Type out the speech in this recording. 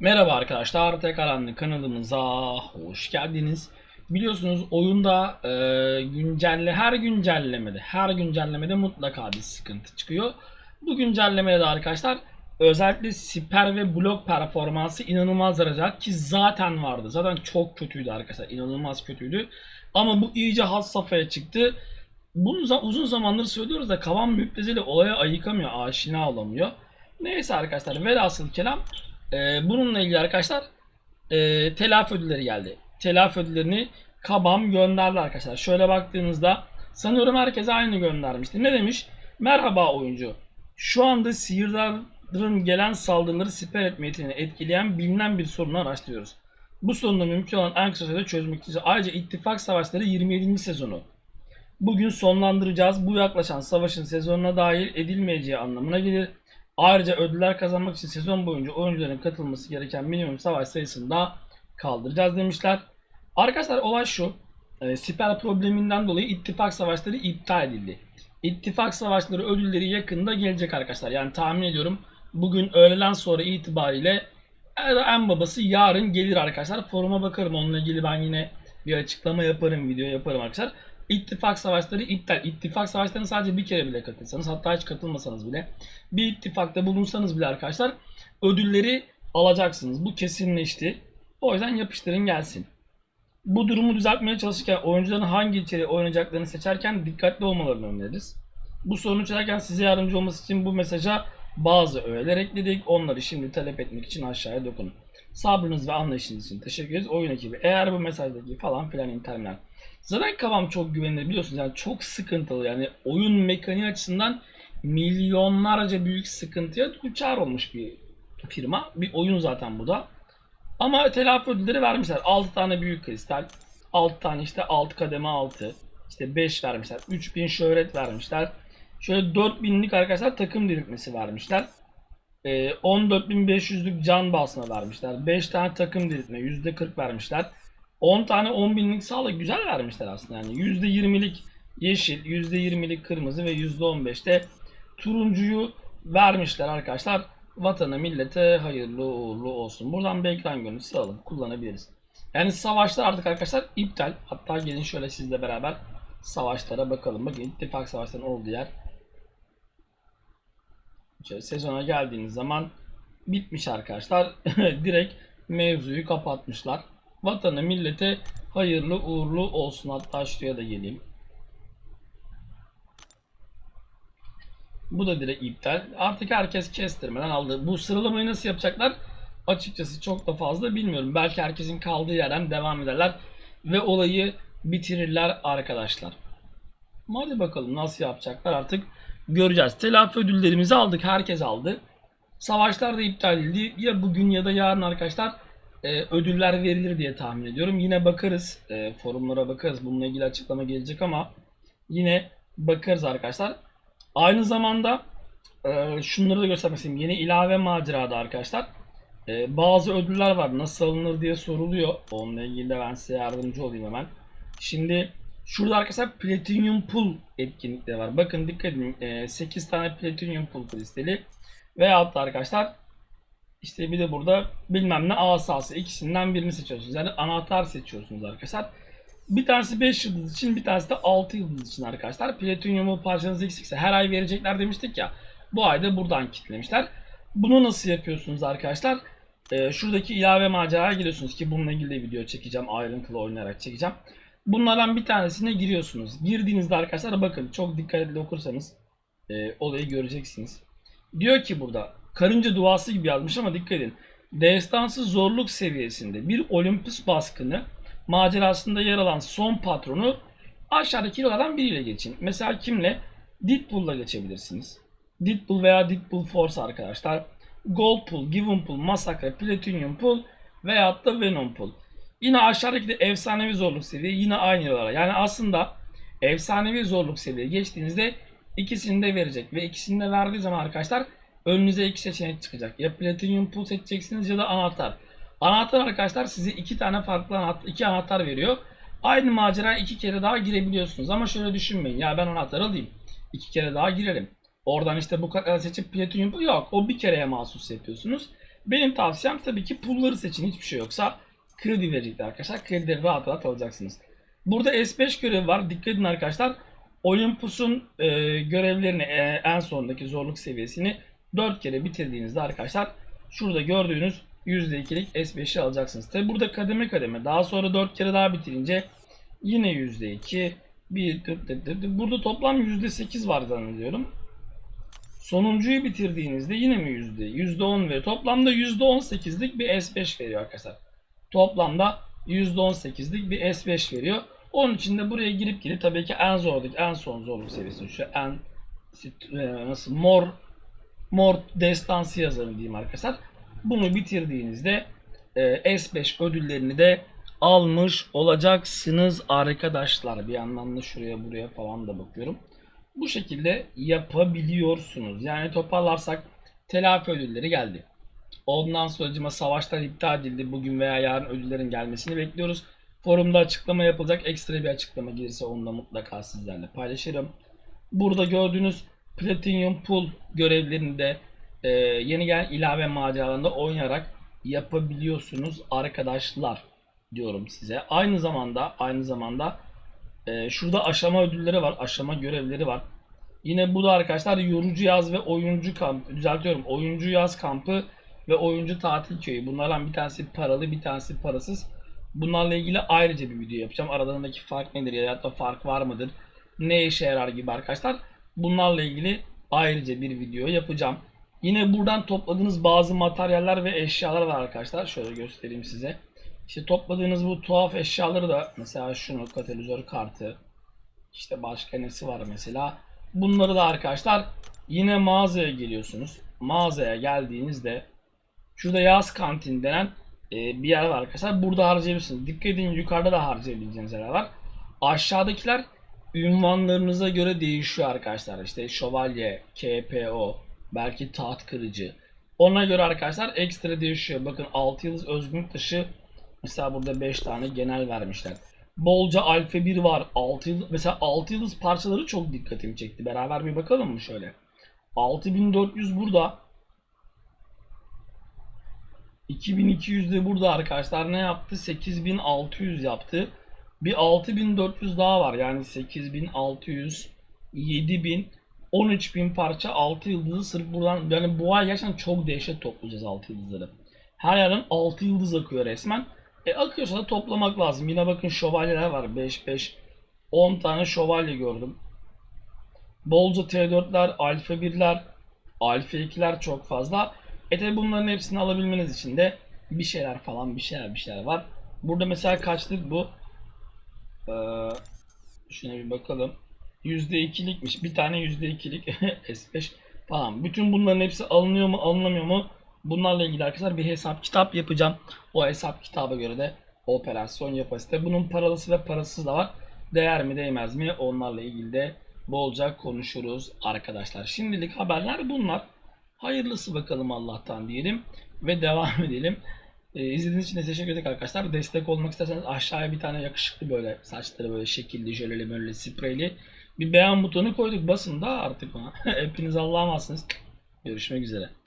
Merhaba arkadaşlar, tekrardan kanalımıza hoş geldiniz. Biliyorsunuz oyunda e, güncelle her güncellemede, her güncellemede mutlaka bir sıkıntı çıkıyor. Bu güncellemede de arkadaşlar özellikle siper ve blok performansı inanılmaz arayacak ki zaten vardı. Zaten çok kötüydü arkadaşlar, inanılmaz kötüydü. Ama bu iyice has safhaya çıktı. Bunu uzun zamandır söylüyoruz da kavan müptezeli olaya ayıkamıyor, aşina olamıyor. Neyse arkadaşlar velhasıl kelam ee, bununla ilgili arkadaşlar e, telafi ödülleri geldi. Telafi ödüllerini Kabam gönderdi arkadaşlar. Şöyle baktığınızda sanıyorum herkese aynı göndermişti. Ne demiş? Merhaba oyuncu. Şu anda sihirdarların gelen saldırıları siper etme etkileyen bilinen bir sorunu araştırıyoruz. Bu sorunu mümkün olan en kısa sürede çözmek için ayrıca ittifak savaşları 27. sezonu. Bugün sonlandıracağız. Bu yaklaşan savaşın sezonuna dahil edilmeyeceği anlamına gelir. Ayrıca ödüller kazanmak için sezon boyunca oyuncuların katılması gereken minimum savaş sayısını da kaldıracağız demişler. Arkadaşlar olay şu. E, siper probleminden dolayı ittifak savaşları iptal edildi. İttifak savaşları ödülleri yakında gelecek arkadaşlar. Yani tahmin ediyorum bugün öğleden sonra itibariyle en- en babası yarın gelir arkadaşlar. Foruma bakarım. Onunla ilgili ben yine bir açıklama yaparım, video yaparım arkadaşlar. İttifak savaşları iptal. İttifak savaşlarına sadece bir kere bile katılsanız hatta hiç katılmasanız bile bir ittifakta bulunsanız bile arkadaşlar ödülleri alacaksınız. Bu kesinleşti. O yüzden yapıştırın gelsin. Bu durumu düzeltmeye çalışırken oyuncuların hangi içeriği oynayacaklarını seçerken dikkatli olmalarını öneririz. Bu sorunu çözerken size yardımcı olması için bu mesaja bazı öğeler ekledik. Onları şimdi talep etmek için aşağıya dokunun. Sabrınız ve anlayışınız için teşekkür ederiz. Oyun ekibi eğer bu mesajdaki falan filan internet. Zaten kavam çok güvenilir biliyorsunuz yani çok sıkıntılı yani oyun mekaniği açısından milyonlarca büyük sıkıntıya duçar olmuş bir firma. Bir oyun zaten bu da. Ama telafi ödülleri vermişler. 6 tane büyük kristal. 6 tane işte 6 kademe 6. İşte 5 vermişler. 3000 şöhret vermişler. Şöyle 4000'lik arkadaşlar takım diriltmesi vermişler. Ee, 14.500'lük can basma vermişler. 5 tane takım diriltme %40 vermişler. 10 tane 10.000'lik sağlık güzel vermişler aslında yani. %20'lik yeşil, %20'lik kırmızı ve %15'te turuncuyu vermişler arkadaşlar. Vatana millete hayırlı uğurlu olsun. Buradan bir ekran görüntüsü alalım. Kullanabiliriz. Yani savaşlar artık arkadaşlar iptal. Hatta gelin şöyle sizle beraber savaşlara bakalım. Bakın ittifak savaşlarının olduğu yer. Şöyle sezona geldiğiniz zaman bitmiş arkadaşlar. Direkt mevzuyu kapatmışlar. Vatana millete hayırlı uğurlu olsun. Hatta şuraya da geleyim. Bu da direkt iptal. Artık herkes kestirmeden aldı. Bu sıralamayı nasıl yapacaklar? Açıkçası çok da fazla bilmiyorum. Belki herkesin kaldığı yerden devam ederler ve olayı bitirirler arkadaşlar. Hadi bakalım nasıl yapacaklar artık göreceğiz. Telafi ödüllerimizi aldık. Herkes aldı. Savaşlar da iptal edildi. Ya bugün ya da yarın arkadaşlar e, ödüller verilir diye tahmin ediyorum. Yine bakarız. E, forumlara bakarız. Bununla ilgili açıklama gelecek ama yine bakarız arkadaşlar. Aynı zamanda e, şunları da göstermek istedim. Yeni ilave macerada arkadaşlar e, bazı ödüller var. Nasıl alınır diye soruluyor. Onunla ilgili de ben size yardımcı olayım hemen. Şimdi şurada arkadaşlar Platinum Pool etkinlikleri var. Bakın dikkat edin. E, 8 tane Platinum Pool kristali veyahut da arkadaşlar işte bir de burada bilmem ne asası ikisinden birini seçiyorsunuz. Yani anahtar seçiyorsunuz arkadaşlar. Bir tanesi 5 yıldız için bir tanesi de 6 yıldız için arkadaşlar. Platinyumu parçanız eksikse her ay verecekler demiştik ya. Bu ayda buradan kitlemişler. Bunu nasıl yapıyorsunuz arkadaşlar? Ee, şuradaki ilave maceraya giriyorsunuz ki bununla ilgili de video çekeceğim. Ayrıntılı oynayarak çekeceğim. Bunlardan bir tanesine giriyorsunuz. Girdiğinizde arkadaşlar bakın çok dikkatli okursanız e, olayı göreceksiniz. Diyor ki burada karınca duası gibi yazmış ama dikkat edin. Destansı zorluk seviyesinde bir Olympus baskını macerasında yer alan son patronu aşağıdaki yollardan biriyle geçin. Mesela kimle? Deadpool'la geçebilirsiniz. Deadpool veya Deadpool Force arkadaşlar. Gold Pool, Given Pool, Massacre, Platinum Pool veyahut da Venom Pool. Yine aşağıdaki de efsanevi zorluk seviye yine aynı yollara. Yani aslında efsanevi zorluk seviye geçtiğinizde ikisini de verecek. Ve ikisini de verdiği zaman arkadaşlar önünüze iki seçenek çıkacak. Ya Platinum Pool seçeceksiniz ya da anahtar. Anahtar arkadaşlar size iki tane farklı anahtar, iki anahtar veriyor. Aynı macera iki kere daha girebiliyorsunuz. Ama şöyle düşünmeyin. Ya ben anahtar alayım. iki kere daha girelim. Oradan işte bu kadar seçip platinum yok. O bir kereye mahsus yapıyorsunuz. Benim tavsiyem tabii ki pulları seçin. Hiçbir şey yoksa kredi verecekler arkadaşlar. Kredileri rahat rahat alacaksınız. Burada S5 görevi var. Dikkat edin arkadaşlar. Olympus'un e, görevlerini e, en sondaki zorluk seviyesini 4 kere bitirdiğinizde arkadaşlar şurada gördüğünüz %2'lik S5'i alacaksınız. Tabi burada kademe kademe daha sonra 4 kere daha bitirince yine %2 bir tık tık tık tık. Burada toplam %8 var zannediyorum. Sonuncuyu bitirdiğinizde yine mi yüzde? %10 ve toplamda %18'lik bir S5 veriyor arkadaşlar. Toplamda %18'lik bir S5 veriyor. Onun için de buraya girip girip tabii ki en zordaki en son zorluk seviyesi şu en e, nasıl mor mor destansı yazarım diyeyim arkadaşlar. Bunu bitirdiğinizde e, S5 ödüllerini de almış olacaksınız arkadaşlar. Bir yandan da şuraya buraya falan da bakıyorum. Bu şekilde yapabiliyorsunuz. Yani toparlarsak telafi ödülleri geldi. Ondan sonra savaşlar iptal edildi. Bugün veya yarın ödüllerin gelmesini bekliyoruz. Forumda açıklama yapılacak. Ekstra bir açıklama gelirse onu da mutlaka sizlerle paylaşırım. Burada gördüğünüz Platinum Pool görevlerini de e, yeni gelen ilave maceralarında oynayarak yapabiliyorsunuz arkadaşlar diyorum size. Aynı zamanda aynı zamanda e, şurada aşama ödülleri var. Aşama görevleri var. Yine bu da arkadaşlar yorucu yaz ve oyuncu kampı düzeltiyorum. Oyuncu yaz kampı ve oyuncu tatil köyü. Bunlardan bir tanesi paralı, bir tanesi parasız. Bunlarla ilgili ayrıca bir video yapacağım. Aralarındaki fark nedir ya da fark var mıdır? Ne işe yarar gibi arkadaşlar. Bunlarla ilgili ayrıca bir video yapacağım. Yine buradan topladığınız bazı materyaller ve eşyalar var arkadaşlar. Şöyle göstereyim size. İşte topladığınız bu tuhaf eşyaları da mesela şunu katalizör kartı işte başka nesi var mesela. Bunları da arkadaşlar yine mağazaya geliyorsunuz. Mağazaya geldiğinizde şurada yaz kantin denen e, bir yer var arkadaşlar. Burada harcayabilirsiniz. Dikkat edin yukarıda da harcayabileceğiniz yerler var. Aşağıdakiler ünvanlarınıza göre değişiyor arkadaşlar. İşte şövalye, KPO, belki taht kırıcı. Ona göre arkadaşlar ekstra değişiyor. Bakın 6 yıldız özgünlük taşı mesela burada 5 tane genel vermişler. Bolca alfa 1 var. 6 yıldız, mesela 6 yıldız parçaları çok dikkatimi çekti. Beraber bir bakalım mı şöyle? 6400 burada. 2200 de burada arkadaşlar ne yaptı? 8600 yaptı. Bir 6400 daha var. Yani 8600, 7000, 13000 parça 6 yıldızı sırf buradan yani bu ay gerçekten çok dehşet toplayacağız 6 yıldızları. Her yerden 6 yıldız akıyor resmen. E akıyorsa da toplamak lazım. Yine bakın şövalyeler var. 5 5 10 tane şövalye gördüm. Bolca T4'ler, Alfa 1'ler, Alfa 2'ler çok fazla. E tabi bunların hepsini alabilmeniz için de bir şeyler falan bir şeyler bir şeyler var. Burada mesela kaçlık bu? Ee, şuna bir bakalım. %2'likmiş. Bir tane %2'lik S5 falan. Bütün bunların hepsi alınıyor mu alınamıyor mu? Bunlarla ilgili arkadaşlar bir hesap kitap yapacağım. O hesap kitaba göre de operasyon yapasite. Bunun paralısı ve parasız da var. Değer mi değmez mi? Onlarla ilgili de bolca konuşuruz arkadaşlar. Şimdilik haberler bunlar. Hayırlısı bakalım Allah'tan diyelim ve devam edelim. Ee, izlediğiniz için de teşekkür ederim arkadaşlar. Destek olmak isterseniz aşağıya bir tane yakışıklı böyle saçları böyle şekilli, jöleli, böyle spreyli bir beğen butonu koyduk. Basın da artık ona. Hepiniz Allah'a emanetsiniz. Görüşmek üzere.